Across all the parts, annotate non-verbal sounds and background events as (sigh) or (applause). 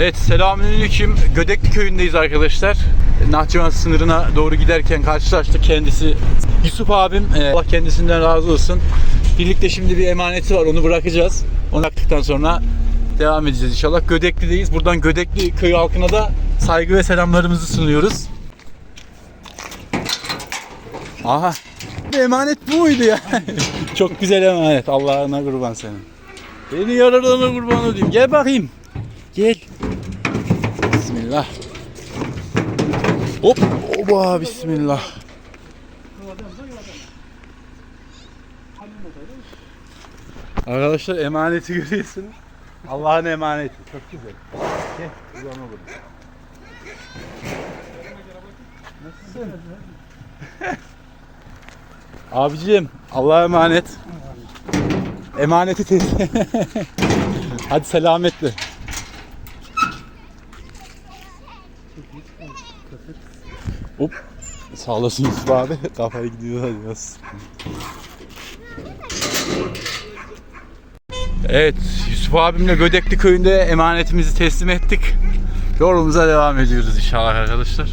Evet selamünaleyküm. Gödekli köyündeyiz arkadaşlar. Nahçıvan sınırına doğru giderken karşılaştık kendisi. Yusuf abim e, Allah kendisinden razı olsun. Birlikte şimdi bir emaneti var onu bırakacağız. Onu bıraktıktan sonra devam edeceğiz inşallah. Gödekli'deyiz. Buradan Gödekli köyü halkına da saygı ve selamlarımızı sunuyoruz. Aha. Emanet bu muydu ya? (laughs) Çok güzel emanet. Allah'ına kurban senin. Beni yararına kurban olayım. Gel bakayım. Gel. Bismillah. Hop. Oba bismillah. Arkadaşlar emaneti görüyorsunuz. Allah'ın emaneti. Çok güzel. Gel. Uzanma burada. Nasılsın? (laughs) Abicim Allah'a emanet. Emaneti teslim. (laughs) Hadi selametle. Hop. Sağ olasın Yusuf abi. Kafaya gidiyor hadi biraz. Evet Yusuf abimle Gödekli köyünde emanetimizi teslim ettik. Yolumuza devam ediyoruz inşallah arkadaşlar.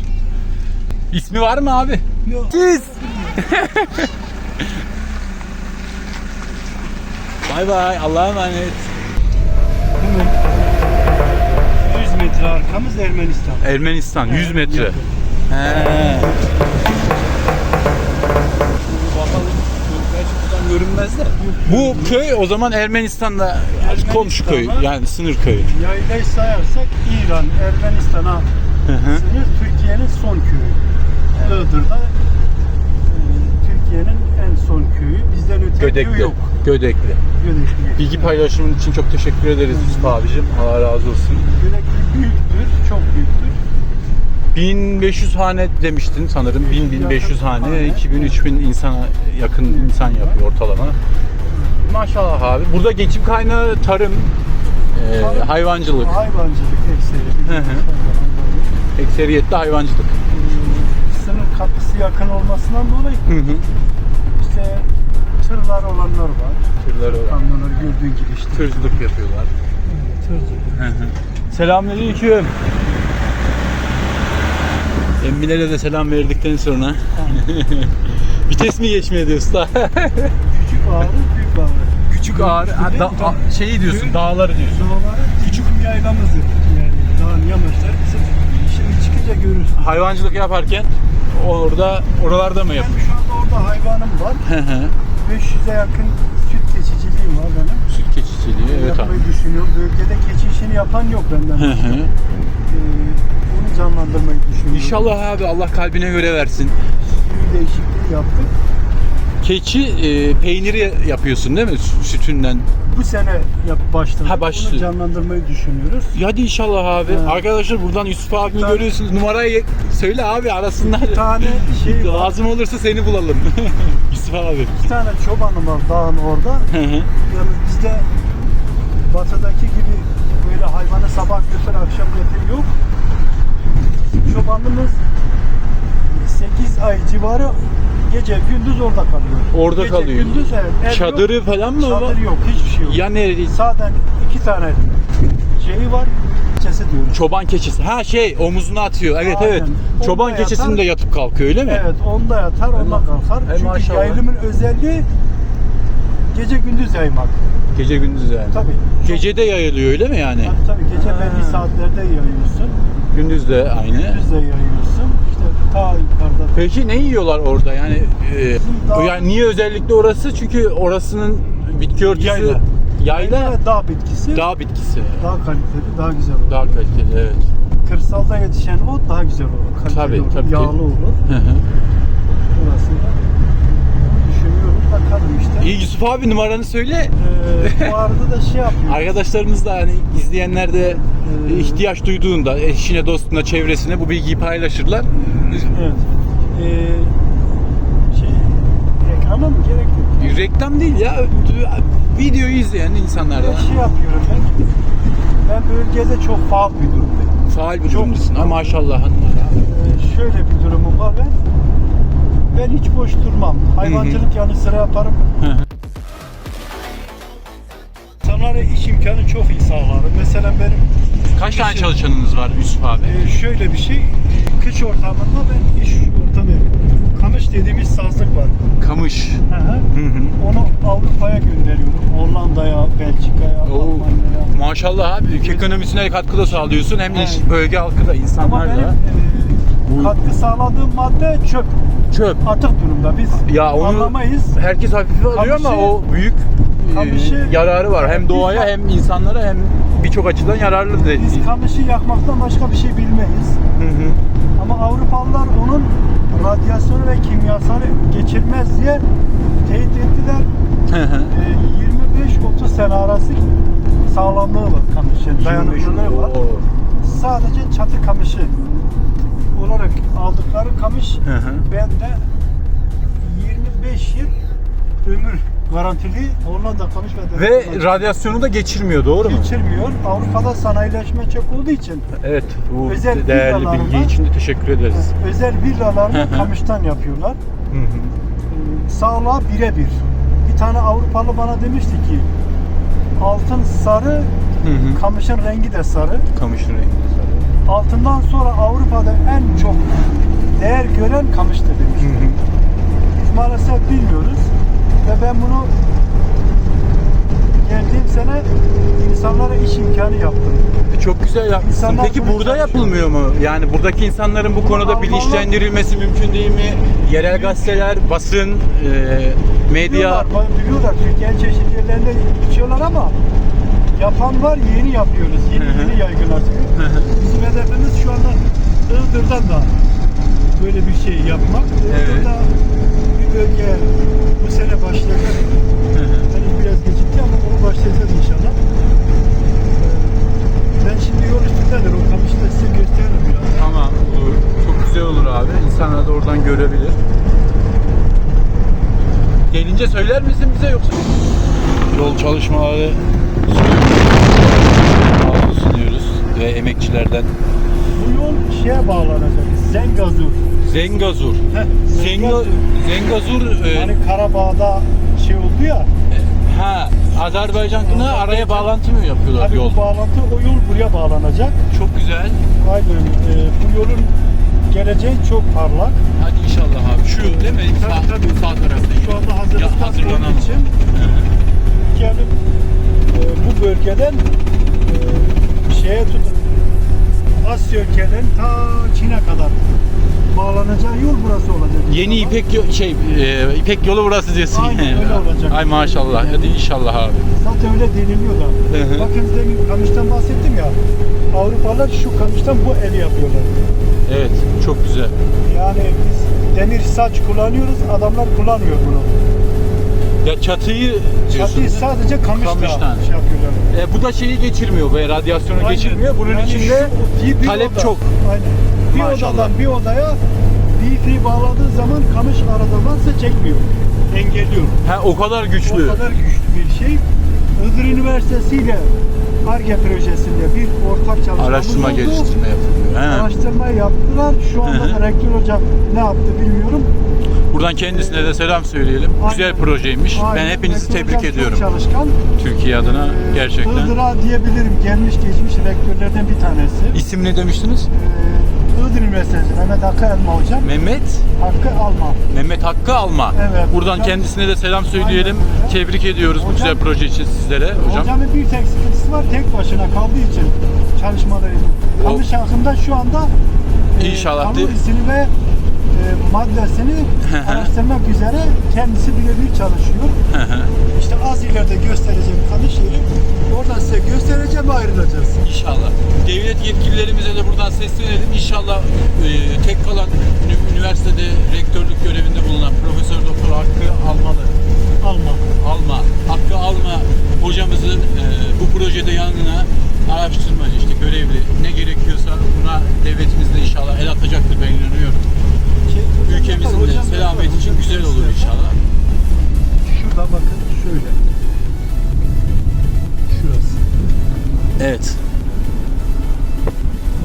İsmi var mı abi? Yok. Siz. (laughs) bay bay Allah'a emanet. 100 metre arkamız Ermenistan. Ermenistan 100 metre. yakın. He. Görünmez de. Bu köy o zaman Ermenistan'da komşu köy yani sınır köyü. Yaylayı sayarsak İran, Ermenistan'a sınır Türkiye'nin son köyü. Iğdır'da e, Türkiye'nin en son köyü. Bizden öte köy Gödekli. yok. Gödekli. Gödekli. Bilgi paylaşımın için çok teşekkür ederiz Yusuf abicim. Allah razı olsun. Gödekli büyüktür, çok büyüktür. 1500 hane demiştin sanırım. 1000-1500 hane, 2000-3000 insana yakın insan yapıyor ortalama. Maşallah abi. Burada geçim kaynağı tarım, e, hayvancılık. Hayvancılık ekseri. Hı hı. Ekseriyetle hayvancılık. Sınır kapısı yakın olmasından dolayı Hı hı. işte tırlar olanlar var. Tırları olan. Kamyonlar gördüğün gibi işte. Tırcılık yapıyorlar. Tırcılık. Hı hı. Selamünaleyküm. Emmilere de selam verdikten sonra (laughs) vites mi geçmeye diyor usta? Küçük ağrı, büyük ağrı. Küçük ağır, ha, da, a- şeyi diyorsun, dağları diyorsun. Dağları küçük bir yaylamızdır. Yani dağın yamaçları şimdi çıkınca görürsün. Hayvancılık yaparken orada oralarda mı Ben yapıyor? şu anda orada hayvanım var. Hı hı. 500'e yakın süt keçiciliğim var benim. Süt keçiciliği, evet abi. Yapmayı düşünüyorum. Bölgede keçi işini yapan yok benden. Onu canlandırmayı düşünüyorum. İnşallah abi Allah kalbine göre versin. Bir değişiklik yaptık. Keçi e, peyniri yapıyorsun değil mi Sü- sütünden? Bu sene yap başladık. Ha, başladı. Onu canlandırmayı düşünüyoruz. Ya Hadi inşallah abi. Evet. Arkadaşlar buradan Yusuf abimi tane- görüyorsunuz. Numarayı söyle abi arasınlar. Bir tane şey (laughs) var. Lazım olursa seni bulalım. (laughs) Yusuf abi. Bir tane çobanım var dağın orada. Hı hı. Yalnız bizde batıdaki gibi böyle hayvanı sabah götür akşam getir yok. Çobanımız 8 ay civarı gece gündüz orada kalıyor. Orada gece, kalıyor. Gündüz evet. ev Çadırı yok, falan mı var? Çadır yok hiçbir şey yok. Ya nerede? Zaten iki tane şeyi var. Keçesi diyoruz. Çoban keçisi. Ha şey omuzuna atıyor. Evet Aynen. evet. Onda Çoban yatar. keçisinde yatıp kalkıyor öyle mi? Evet onda yatar onda kalkar. He, Çünkü maşallah. yayılımın özelliği gece gündüz yaymak. Gece gündüz yani. Tabii. Gece de yayılıyor öyle mi yani? Tabii tabii gece belli saatlerde yayıyorsun. Gündüz de aynı. Gündüz de yayıyorsun. İşte ta yukarıda. Peki ne yiyorlar orada? Yani e, yani niye özellikle orası? Çünkü orasının bitki örtüsü Yayla. yayla, ve dağ bitkisi daha, dağ bitkisi. kaliteli, daha güzel olur. Dağ kaliteli evet. Kırsalda yetişen ot daha güzel olur. Kaliteli Tabii, olur, tabii. Yağlı olur. Hı hı. Orasında düşünüyoruz bakalım işte. İyi Yusuf abi numaranı söyle. Ee, bu arada da şey yapıyoruz. Arkadaşlarımız da hani izleyenler de Ee, ihtiyaç duyduğunda eşine, dostuna, çevresine bu bilgiyi paylaşırlar. Evet. Ee, şey, reklama mı gerek yok? Reklam değil ya. Videoyu izleyen insanlardan. Ben şey yapıyorum ben. Ben bölgede çok faal bir durumdayım. Faal bir durumdasın. Ha maşallah hanım. Ee, şöyle bir durumum var ben. Ben hiç boş durmam. Hayvancılık yanı sıra yaparım. İnsanlara iş imkanı çok iyi sağlarım. Mesela benim Kaç tane çalışanınız var Yusuf abi? Ee, şöyle bir şey, kış ortamında ben iş ortamı Kamış dediğimiz sazlık var. Kamış. Hı hı. Hı hı. Onu Avrupa'ya gönderiyorum. Hollanda'ya, Belçika'ya, Oo, Almanya'ya. maşallah abi ülke ekonomisine katkı da sağlıyorsun hem de Evet. bölge halkı da Ama insanlar benim da. e, katkı sağladığım madde çöp. Çöp. Atık durumda. Biz Ya onu anlamayız. herkes hafife alıyor ama Kamışı- o büyük e, kamışı- yararı var. Hem doğaya hem insanlara hem birçok açıdan yararlı da. Biz kamışı yakmaktan başka bir şey bilmeyiz. Hı hı. Ama Avrupalılar onun radyasyonu ve kimyasalı geçirmez diye teyit ettiler. Hı hı. Ee, 25-30 sene arası sağlamlığı var kamışın, dayanıklılığı var. Oo. Sadece çatı kamışı olarak aldıkları kamış Hı hı. bende 25 yıl ömür garantili Hollanda kamış ve Ve kamış. radyasyonu da geçirmiyor doğru mu? geçirmiyor. Avrupa'da sanayileşme çok olduğu için Evet. Bu Özel değerli bilgi için de teşekkür ederiz. özel villalarını kamıştan yapıyorlar. Hı hı. Ee, Sağlığa birebir. Bir tane Avrupalı bana demişti ki altın sarı, Hı hı. kamışın rengi de sarı. Kamışın rengi. Altından sonra Avrupa'da en çok değer gören kamıştır Hı demişti. hı. Biz maalesef bilmiyoruz ve ben bunu geldiğim sene insanlara iş imkanı yaptım. Çok güzel yapmışsın. İnsanlar Peki burada yapılmıyor mu? Yani buradaki insanların bu konuda Almanlar- bilinçlendirilmesi mümkün değil mi? Yerel gazeteler, basın, e, medya. Biliyorlar, ba- biliyorlar. Türkiye'nin çeşitli yerlerinde içiyorlar ama yapan var, yeni yapıyoruz. Yeni Hı hı. yeni yaygınlaşıyor. Hedefimiz şu anda Iğdır'dan da böyle bir şey yapmak. Iğdır'da bir bölge bu sene başlayacak. Hı hı. Hani biraz gecikti ama onu başlayacağız inşallah. Ben şimdi yol üstündedir. O kamışı da size gösteririm biraz. Tamam olur. Çok güzel olur abi. İnsanlar da oradan görebilir. Gelince söyler misin bize yoksa? Yol çalışmaları sürüyoruz. sunuyoruz ve emekçilerden. Bu yol şeye bağlanacak. Zengazur. Zengazur. Heh, Zenga, Zengazur e, Hani Karabağ'da şey oldu ya. ha Azerbaycan'la araya bağlantı mı yapıyorlar Hani yol? bu bağlantı o yol buraya bağlanacak. Çok güzel. Aynen. e, bu yolun geleceği çok parlak. Hadi inşallah abi. Şu değil mi? Tabii, sağ, tabii. sağ tarafta. Şu anda hazırlıkta Ya, hazırlanalım. olduğu için Türkiye'nin e, bu bölgeden e, şeye tutun Asya ülkelerin ta Çin'e kadar bağlanacağı yol burası olacak. Yeni inşallah. İpek yo- şey e, İpek yolu burası diyorsun. Aynen, öyle olacak. Ay maşallah. Hadi inşallah abi. Zaten öyle deniliyor da. Hı hı. Bakın demin kamıştan bahsettim ya. Avrupalılar şu kamıştan bu eli yapıyorlar. Evet, çok güzel. Yani biz demir saç kullanıyoruz, adamlar kullanmıyor bunu. Ya çatıyı diyorsun. Çatıyı değil mi? sadece kamışla Kamıştan. şey yapıyorlar. E, bu da şeyi geçirmiyor ve radyasyonu Aynen. geçirmiyor. Bunun Yani içinde şu bir- bir talep oda- çok. Aynen. Bir Maşallah. odadan bir odaya Wi-Fi bağladığı zaman kamış arada varsa çekmiyor. Engelliyor. Ha o kadar güçlü. O kadar güçlü bir şey. Iğdır Üniversitesi ile ARGE projesinde bir ortak çalışmamız Araştırma oldu. geliştirme yapılıyor. He. Araştırma yaptılar. Şu anda Hı hı. da rektör hocam ne yaptı bilmiyorum. Buradan kendisine de selam söyleyelim. Aynen. Güzel projeymiş. Ben Aynen. hepinizi Rektör tebrik ediyorum. Çalışkan. Türkiye adına Ee, gerçekten. Iğdır'a diyebilirim gelmiş geçmiş rektörlerden bir tanesi. İsim ne demiştiniz? Ee, Iğdır Üniversitesi Mehmet Hakkı Elma hocam. Mehmet Hakkı Alma. Mehmet Hakkı Alma. Evet. Buradan Hocam- kendisine de selam söyleyelim. Aynen. Tebrik ediyoruz bu Hocam- güzel proje için sizlere hocam. Hocamın bir tek sıkıntısı var tek başına kaldığı için çalışmaları. Kamış hakkında şu anda e, İnşallah de- kalorisini ve e, maddesini Hı hı. araştırmak üzere kendisi birebir çalışıyor. İşte az ileride göstereceğim kamış yeri. Oradan size göstereceğim ayrılacağız. İnşallah. Devlet yetkililerimize de buradan seslenelim. İnşallah e, tek kalan üniversitede rektörlük görevinde bulunan Profesör Doktor Hakkı Almalı Alma. Alma, Hakkı Alma hocamızı e, bu projede yanına araştırmacı işte görevli ne gerekiyorsa buna devletimiz de inşallah el atacaktır ben inanıyorum. Ülkemizin de selameti için güzel olur inşallah. Şurada bakın şöyle. Şurası. Evet.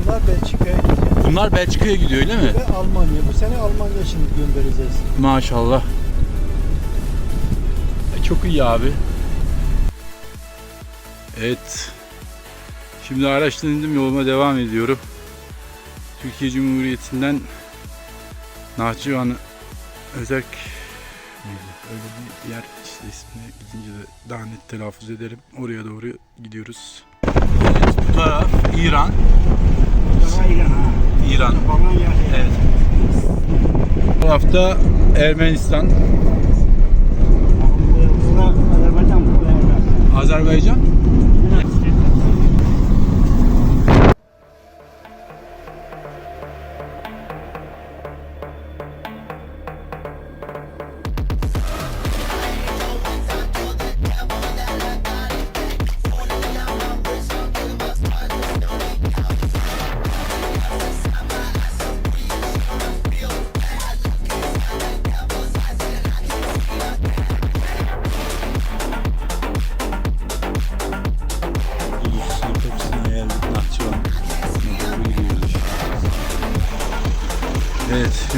Bunlar Belçika'ya gidiyor. Bunlar Belçika'ya gidiyor öyle mi? Ve Almanya. Bu sene Almanya şimdi göndereceğiz. Maşallah. E, Çok iyi abi. Evet. Şimdi araçtan indim yoluma devam ediyorum. Türkiye Cumhuriyeti'nden Nahçıvan Özerk? Öyle bir yer işte ismini gidince de daha net telaffuz ederim. Oraya doğru gidiyoruz. Evet, bu taraf İran. İran. Evet. Bu tarafta Ermenistan, Azerbaycan.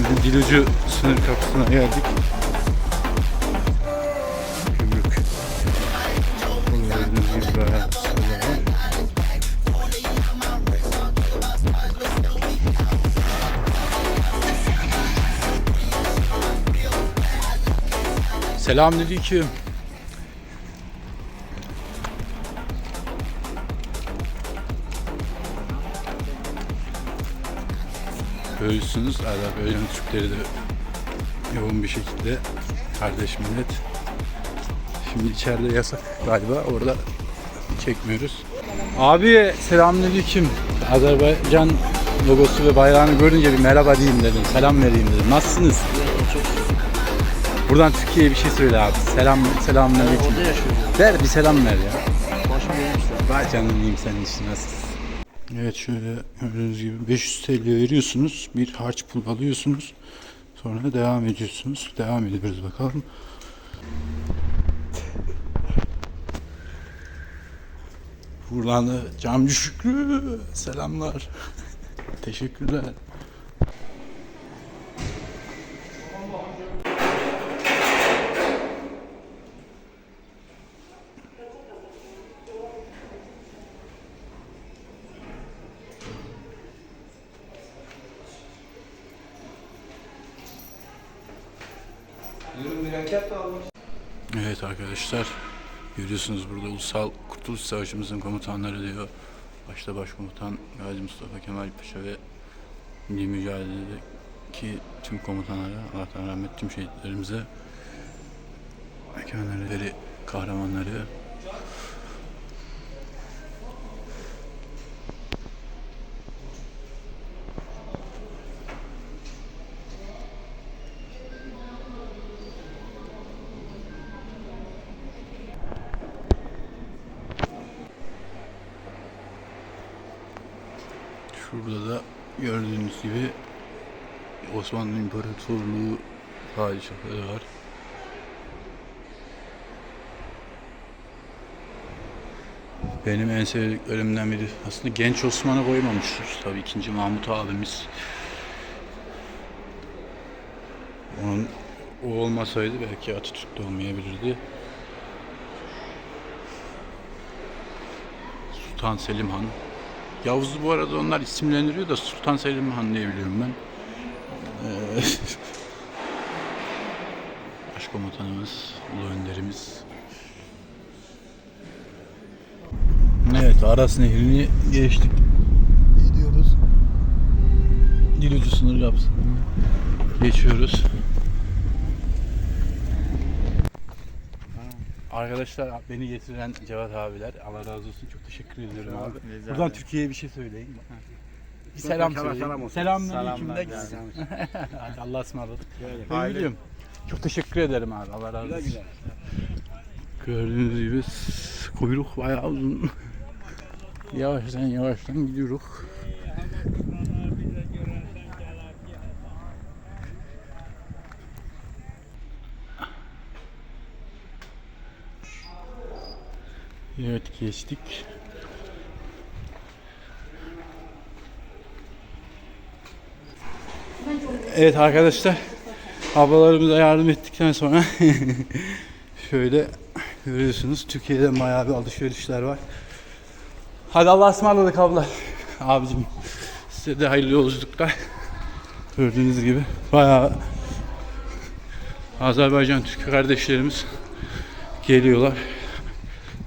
Şimdi Dilucu sınır kapısına geldik. Gümrük. Gördüğünüz gibi var. Selamünaleyküm. Görüyorsunuz Azerbaycan Türkleri de yoğun bir şekilde kardeş millet. Şimdi içeride yasak galiba orada çekmiyoruz. Abi selamünaleyküm. Azerbaycan logosu ve bayrağını görünce bir merhaba diyeyim dedim. Selam vereyim dedim. Nasılsınız? Buradan Türkiye'ye bir şey söyle abi. Selam selamünaleyküm. Ver bir selam ver ya. Başım. Vay canım diyeyim senin için nasılsın? Evet şöyle gördüğünüz gibi 500 TL veriyorsunuz. Bir harç pul alıyorsunuz. Sonra devam ediyorsunuz. Devam ediyoruz bakalım. Buradan da Camcı Şükrü selamlar. (laughs) Teşekkürler. Evet arkadaşlar görüyorsunuz burada Ulusal Kurtuluş Savaşımızın komutanları diyor. Başta Başkomutan Gazi Mustafa Kemal Paşa ve Milli Mücadele'deki tüm komutanlara Allah'tan rahmet tüm şehitlerimize mekanları, kahramanları Şurada da gördüğünüz gibi Osmanlı İmparatorluğu padişahları var. Benim en sevdiklerimden biri aslında genç Osman'ı koymamıştır. Tabii ikinci Mahmut abimiz. Onun o olmasaydı belki Atatürk de olmayabilirdi. Sultan Selim Han. Yavuz'u bu arada onlar isimlendiriyor da Sultan Selim Han diye biliyorum ben. Ee, (laughs) Başkomutanımız, Ulu Önderimiz. Evet, Aras Nehri'ni geçtik. Gidiyoruz. Dilucu sınır kapısını geçiyoruz. Arkadaşlar beni getiren Cevat abiler Allah razı olsun çok teşekkür ediyorum abi. rica Buradan ederim. Türkiye'ye bir şey söyleyin. Bir selam Selam söyleyin. olsun. Selamünaleyküm Selamlar de yani. gitsin. (laughs) Hadi Allah'a ısmarladık. Aile- gidiyorum. Çok teşekkür ederim abi. Allah razı olsun. Gördüğünüz gibi s- kuyruk bayağı uzun. yavaştan yavaştan gidiyoruz. Evet geçtik. Evet arkadaşlar ablalarımıza yardım ettikten sonra (laughs) şöyle görüyorsunuz Türkiye'de bayağı bir alışverişler var. Hadi Allah'a ısmarladık abla. Abicim size de hayırlı yolculuklar. Gördüğünüz gibi bayağı Azerbaycan Türk kardeşlerimiz geliyorlar.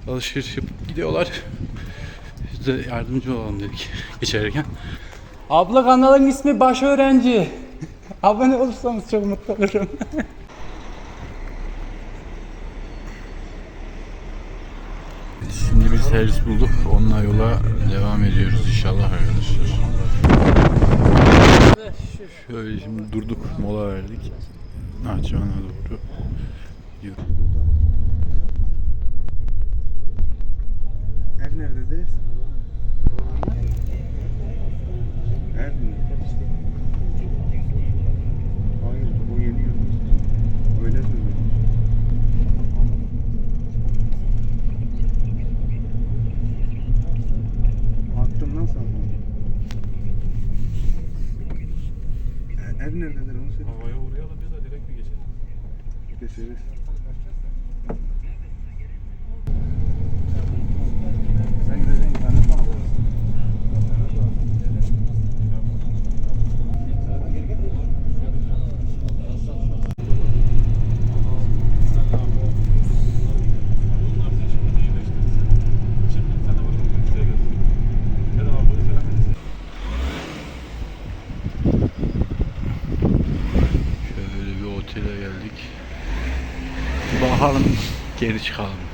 Alışveriş yapıp gidiyorlar. Biz de yardımcı olalım dedik geçerken. Abla kanalın ismi Baş Öğrenci. Abone olursanız çok mutlu olurum. Şimdi bir servis bulduk. Onunla yola devam ediyoruz inşallah arkadaşlar. Şöyle şimdi durduk, mola verdik. Nahçıvan'a doğru gidiyoruz. Çıkalım.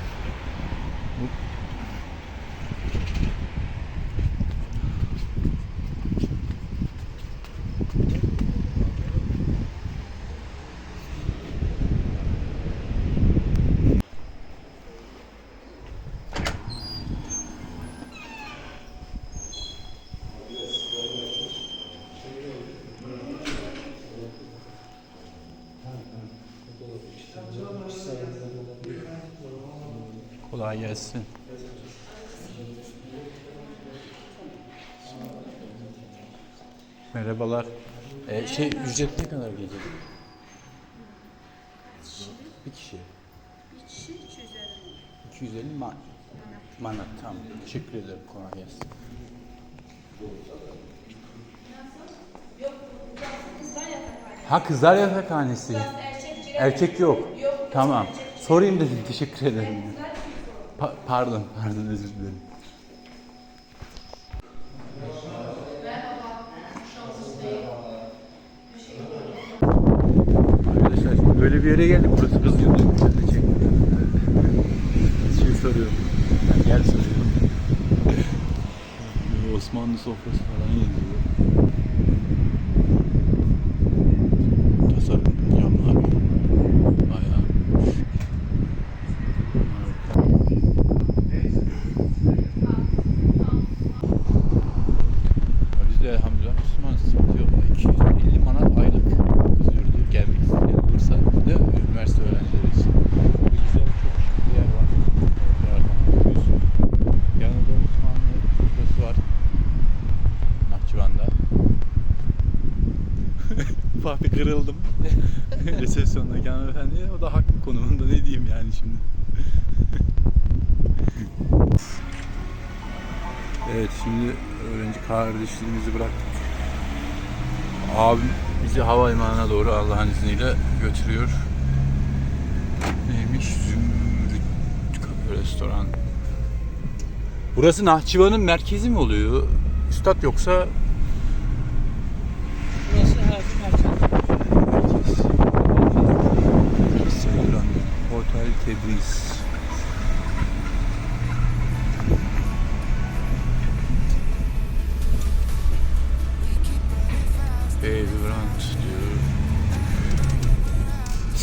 Kolay gelsin. Merhabalar. Ee, şey ücret ne kadar gece? Bir kişi. Bir kişi 250 250 man. Manat tamam. Teşekkür ederim. Kolay gelsin. Ha kızlar yatakhanesi. Erkek yok. Tamam. Sorayım dedim. Teşekkür ederim. Pa- pardon, pardon özür dilerim. Arkadaşlar böyle bir yere geldik. Burası de çek. Şey soruyorum. Yani yer soruyorum. Osmanlı sofrası falan yazıyor. Tasarım camlar. Bayağı. Ya Biz de elhamdülillah Müslüman sıkıntı yok. 250 manat aylık kızıyordu. Gelmek isteyen Bursa'da üniversite öğrencileri için. Burada güzel çok şık bir yer var. Oralardan görüyorsun. Yanında Osmanlı sofrası var. Nahçıvan'da. Ufak bir kırıldım. (laughs) Resepsiyondaki hanımefendiye. O da haklı konumunda ne diyeyim yani şimdi. Evet şimdi öğrenci kardeşliğimizi bıraktık. Abim bizi havalimanına doğru Allah'ın izniyle götürüyor. Neymiş? Zümrüt Kafe Restoran. Burası Nahçıvan'ın merkezi mi oluyor? Üstad yoksa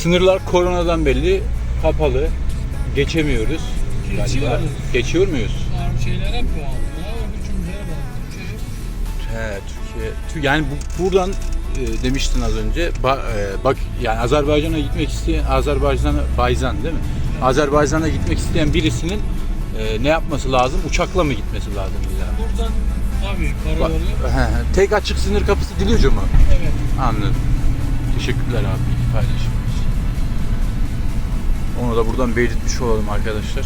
Sınırlar koronadan belli kapalı. Geçemiyoruz. galiba. Geçiyoruz. Geçiyor muyuz? şeyler hep bağlı. Bağlı. He, Türkiye. Tü- Yani bu, buradan e, demiştin az önce. Ba- e, bak yani Azerbaycan'a gitmek isteyen Azerbaycan'a Bayzan değil mi? Azerbaycan'a gitmek isteyen birisinin e, ne yapması lazım? Uçakla mı gitmesi lazım bize? Buradan abi he, he. tek açık sınır kapısı Dilocu mu? Evet. Anladım. Teşekkürler abi paylaşım. Onu da buradan belirtmiş olalım arkadaşlar.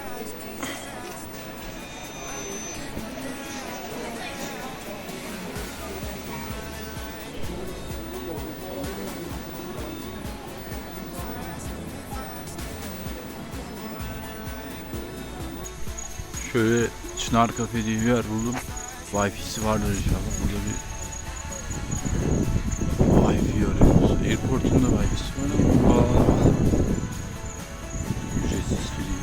Şöyle Çınar Kafe diye bir yer buldum. Wi-Fi'si vardır inşallah. Burada bir Wi-Fi arıyoruz. Airport'un da Wi-Fi'si var ama bağlanamadım. Ücretsiz free.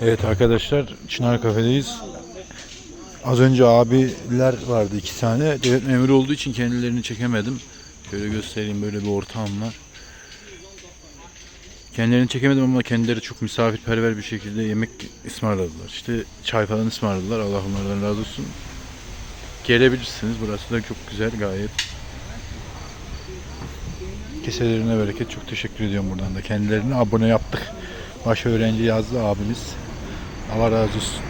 Evet arkadaşlar Çınar Kafe'deyiz. Az önce abiler vardı iki tane. Devlet memuru olduğu için kendilerini çekemedim. Şöyle göstereyim böyle bir ortam var. Kendilerini çekemedim ama kendileri çok misafirperver bir şekilde yemek ısmarladılar. İşte çay falan ısmarladılar. Allah onlardan razı olsun. Gelebilirsiniz. Burası da çok güzel gayet. Keselerine bereket. Çok teşekkür ediyorum buradan da. Kendilerine abone yaptık. Baş öğrenci yazdı abimiz. Allah razı olsun.